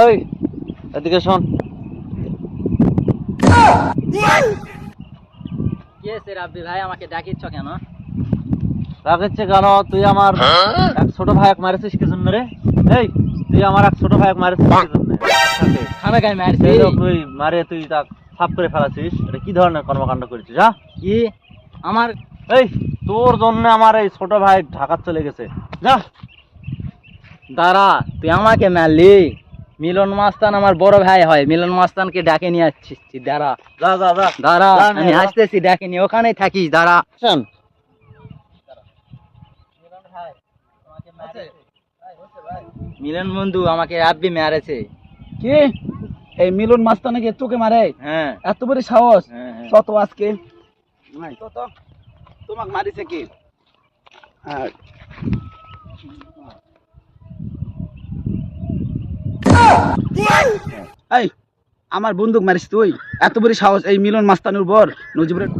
এই এদিকে শোন। কি রাব্বি ভাই আমাকে ডাকিচ্ছ কেন? রাখেছে কেন? তুই আমার এক ছোট ভাইক মারেছিস কি জন্য রে? এই তুই আমার এক ছোট ভাইক মারেছিস কি জন্য? খামে গায়ে মারছি? এই তুই মারে তুই তা সাফ করে ফেলাছিস। এটা কি ধরনের কর্মকাণ্ড করেছিস হ্যাঁ কি? আমার এই তোর জন্য আমার এই ছোট ভাই ঢাকা চলে গেছে। যা। দাঁড়া তুই আমাকে মারলি। মিলন মাস্তান আমার বড় ভাই হয়। মিলন মাস্তানকে ডাকে নিয়ে আসছিস দাঁড়া। দাঁড়া আমি আসতেছি ডাকে নিয়ে। ওখানেই থাকিস দাঁড়া। শোন। মিলন বন্ধু আমাকে রাব্বি মেরেছে। কি? এই মিলন মাস্তানাকে তোকে মারে? হ্যাঁ। এত বড় সাহস? হ্যাঁ, হ্যাঁ। কত আজকে। তোমাকে মারিছে কি? আর এই, আমার বন্দুক মারিস তুই? এত বড় সাহস এই মিলন মাস্তানুর বর। নজিবুরের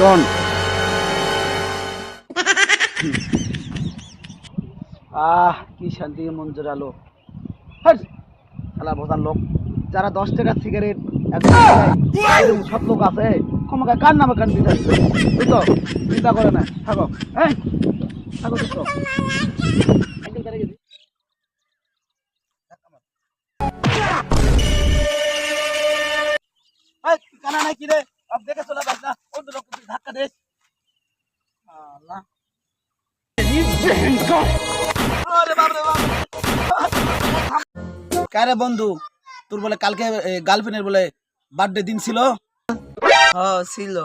ডন। আহ, কি শান্তি, মন জোরালো খেলা বোঝার লোক। যারা দশ টাকার সিগারেট সব লোক আছে ক্ষমা কার নামে কান দিতে বুঝতো চিন্তা করে না, থাকো। এই থাকো। কি রে আব দেখে চলে যাস না। অন্য লোক ধাক্কা আল্লাহ। বাপ কারে বন্ধু? তোর বলে কালকে গার্লফ্রেন্ডের বলে বার্থডে দিন ছিল? হ্যাঁ ছিল।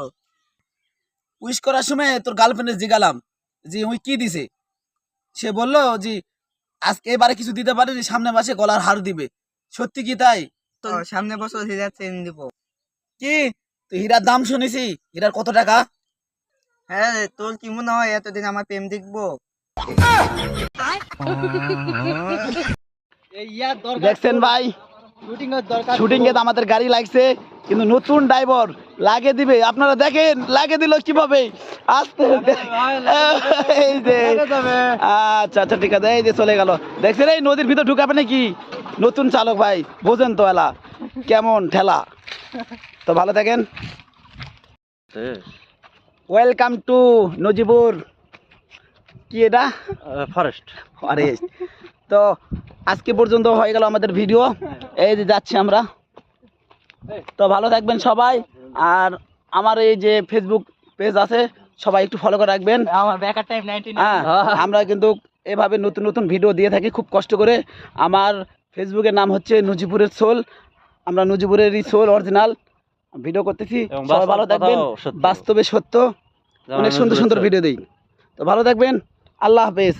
উইশ করার সময় তোর গার্লফ্রেন্ডে জিগালাম। যে ওই কি দিছে? সে বলল যে আজকে এবারে কিছু দিতে পারেনি সামনে মাসে গলার হার দিবে। সত্যি কি তাই? তো সামনে বছর দিব। কি? হীরার দাম শুনেছি। হীরার কত টাকা? হ্যাঁ তোর কি মনে হয়? এতদিন আমার প্রেম দেখব। দেখছেন ভাই? শুটিং এ আমাদের গাড়ি লাগছে কিন্তু নতুন ড্রাইভার লাগে দিবে। আপনারা দেখেন লাগে দিল কীভাবে? আস্তে এই যে। আচ্ছা আচ্ছা ঠিক আছে এই যে চলে গেল। দেখছেন এই নদীর ভিতর ঢুকাবে নাকি? নতুন চালক ভাই বোঝেন তো এলা। কেমন ঠেলা? তো ভালো থাকেন। Welcome to Najibur. কি এটা? ফরেস্ট আরে তো আজকে পর্যন্ত হয়ে গেল আমাদের ভিডিও এই যে যাচ্ছি আমরা। তো ভালো থাকবেন সবাই। আর আমার এই যে ফেসবুক পেজ আছে সবাই একটু ফলো করে রাখবেন। আমার ব্যাকার টাইম হ্যাঁ আমরা কিন্তু এভাবে নতুন নতুন ভিডিও দিয়ে থাকি খুব কষ্ট করে। আমার ফেসবুকের নাম হচ্ছে নজিপুরের সোল। আমরা নজিবুরের সোল অরিজিনাল ভিডিও করতেছি। সবাই ভালো থাকবেন। বাস্তবে সত্য। অনেক সুন্দর সুন্দর ভিডিও দিই। তো ভালো থাকবেন। আল্লাহ হাফেজ।